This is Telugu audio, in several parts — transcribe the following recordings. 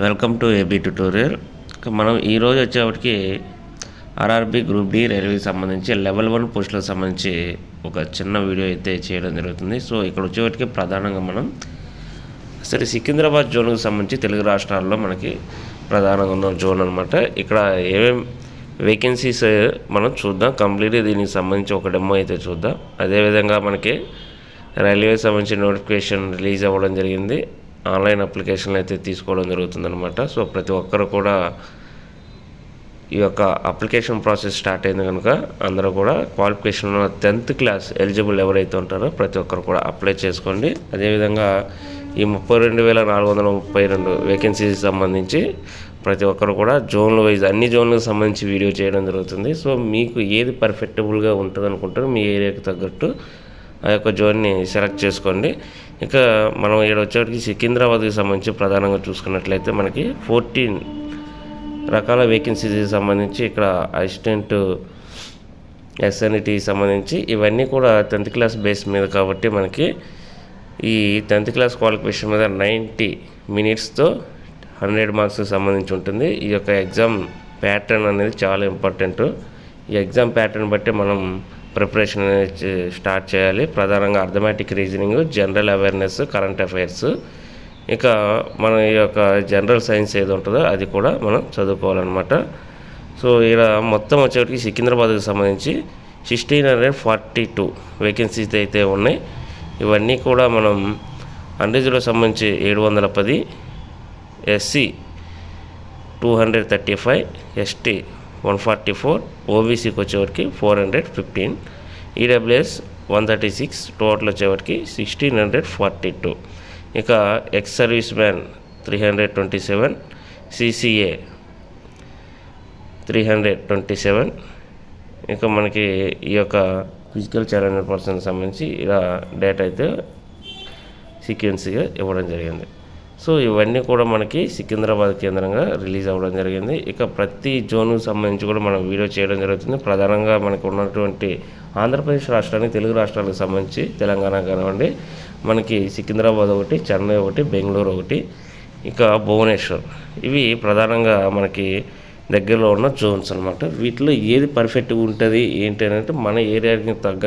Welcome to AB tutorial. మనం ఈరోజు వచ్చేప్పటికి ఆర్ఆర్బి గ్రూప్ డి రైల్వేకి సంబంధించి లెవెల్ వన్ పోస్టులకు సంబంధించి ఒక చిన్న వీడియో అయితే చేయడం జరుగుతుంది. సో ఇక్కడ వచ్చేప్పటికి ప్రధానంగా మనం సరే సికింద్రాబాద్ జోన్కి సంబంధించి తెలుగు రాష్ట్రాల్లో మనకి ప్రధానంగా ఉన్న జోన్ అనమాట ఇక్కడ ఏమేం వేకెన్సీస్ మనం చూద్దాం. కంప్లీట్గా దీనికి సంబంధించి ఒక డెమో అయితే చూద్దాం. అదేవిధంగా మనకి రైల్వే సంబంధించిన నోటిఫికేషన్ రిలీజ్ అవ్వడం జరిగింది. ఆన్లైన్ అప్లికేషన్లు అయితే తీసుకోవడం జరుగుతుందన్నమాట. సో ప్రతి ఒక్కరు కూడా ఈ యొక్క అప్లికేషన్ ప్రాసెస్ స్టార్ట్ అయింది కనుక అందరూ కూడా క్వాలిఫికేషన్ టెన్త్ క్లాస్ ఎలిజిబుల్ ఎవరైతే ఉంటారో ప్రతి ఒక్కరు కూడా అప్లై చేసుకోండి. అదేవిధంగా ఈ ముప్పై రెండు వేల నాలుగు వందల ముప్పై రెండు వేకెన్సీకి సంబంధించి ప్రతి ఒక్కరు కూడా జోన్ల వైజ్ అన్ని జోన్లకు సంబంధించి వీడియో చేయడం జరుగుతుంది. సో మీకు ఏది పర్ఫెక్టబుల్గా ఉంటుంది అనుకుంటారో మీ ఏరియాకి తగ్గట్టు ఆ యొక్క జోన్ని సెలెక్ట్ చేసుకోండి. ఇక మనం ఇక్కడ వచ్చేటికి సికింద్రాబాద్కి సంబంధించి ప్రధానంగా చూసుకున్నట్లయితే మనకి ఫోర్టీన్ రకాల వేకెన్సీస్కి సంబంధించి ఇక్కడ అసిస్టెంట్ ఎస్ఎన్ఈటీ సంబంధించి ఇవన్నీ కూడా టెన్త్ క్లాస్ బేస్ మీద కాబట్టి మనకి ఈ టెన్త్ క్లాస్ క్వాలిఫికేషన్ మీద నైంటీ మినిట్స్తో హండ్రెడ్ మార్క్స్కి సంబంధించి ఉంటుంది. ఈ యొక్క ఎగ్జామ్ ప్యాటర్న్ అనేది చాలా ఇంపార్టెంట్ ఈ ఎగ్జామ్ ప్యాటర్న్ బట్టి మనం ప్రిపరేషన్ అనేది స్టార్ట్ చేయాలి. ప్రధానంగా arithmetic reasoning general awareness current affairs. ఇక మన ఈ యొక్క జనరల్ సైన్స్ ఏది ఉంటుందో అది కూడా మనం చదువుకోవాలన్నమాట. సో ఇక్కడ మొత్తం వచ్చేటికి సికింద్రాబాద్కి సంబంధించి sixteen hundred forty two vacancies అయితే ఉన్నాయి. ఇవన్నీ కూడా మనం అండ్రిజ్లో సంబంధించి ఏడు వందల పది SC two hundred thirty five ST one forty four ఓబీసీకి వచ్చేవారికి four hundred fifteen EWS one thirty six total వచ్చేవారికి sixteen hundred forty two ఇక ex service man three hundred twenty seven CCA three hundred twenty seven ఇంకా మనకి ఈ యొక్క ఫిజికల్ ఛాలెంజ్ పర్సన్కి సంబంధించి ఇలా డేటా అయితే సీక్వెన్స్గా ఇవ్వడం జరిగింది. సో ఇవన్నీ కూడా మనకి సికింద్రాబాద్ కేంద్రంగా రిలీజ్ అవ్వడం జరిగింది. ఇక ప్రతి జోన్కు సంబంధించి కూడా మనం వీడియో చేయడం జరుగుతుంది. ప్రధానంగా మనకు ఉన్నటువంటి ఆంధ్రప్రదేశ్ రాష్ట్రానికి తెలుగు రాష్ట్రాలకు సంబంధించి తెలంగాణ కానివ్వండి మనకి సికింద్రాబాద్ ఒకటి చెన్నై ఒకటి బెంగళూరు ఒకటి ఇక భువనేశ్వర్. ఇవి ప్రధానంగా మనకి దగ్గరలో ఉన్న జోన్స్ అనమాట వీటిలో ఏది పర్ఫెక్ట్గా ఉంటుంది ఏంటి అంటే మన ఏరియాకి తగ్గ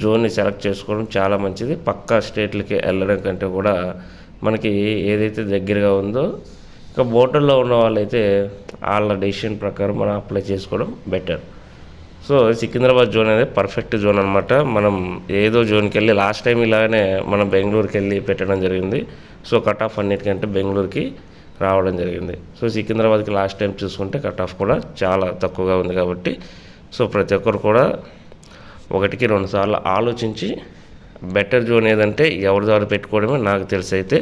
జోన్ని సెలెక్ట్ చేసుకోవడం చాలా మంచిది. పక్కా స్టేట్లకి వెళ్ళడం కంటే కూడా మనకి ఏదైతే దగ్గరగా ఉందో ఇక బోర్డర్లో ఉన్న వాళ్ళైతే వాళ్ళ డెసిషన్ ప్రకారం మనం అప్లై చేసుకోవడం బెటర్ సో సికింద్రాబాద్ జోన్ అనేది పర్ఫెక్ట్ జోన్ అనమాట మనం ఏదో జోన్కి వెళ్ళి లాస్ట్ టైం ఇలాగనే మనం బెంగళూరుకి వెళ్ళి పెట్టడం జరిగింది. సో కట్ ఆఫ్ అన్నిటికంటే బెంగళూరుకి రావడం జరిగింది. సో సికింద్రాబాద్కి లాస్ట్ టైం చూసుకుంటే కట్ ఆఫ్ కూడా చాలా తక్కువగా ఉంది కాబట్టి సో ప్రతి ఒక్కరు కూడా ఒకటికి రెండు సార్లు ఆలోచించి బెటర్ జోన్ ఏదంటే ఎవరి ద్వారా పెట్టుకోవడమే నాకు తెలిసి అయితే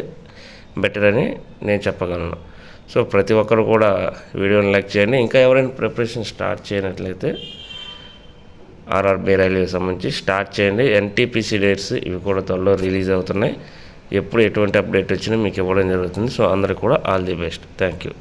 బెటర్ అని నేను చెప్పగలను. సో ప్రతి ఒక్కరు కూడా వీడియోని లైక్ చేయండి. ఇంకా ఎవరైనా ప్రిపరేషన్ స్టార్ట్ చేయనట్లయితే ఆర్ఆర్బీ రైల్వే సంబంధించి స్టార్ట్ చేయండి. ఎన్టీపీసీ డేట్స్ ఇవి కూడా త్వరలో రిలీజ్ అవుతున్నాయి. ఎప్పుడు ఎటువంటి అప్డేట్ వచ్చినా మీకు ఇవ్వడం జరుగుతుంది. సో అందరికి కూడా all the best. Thank you.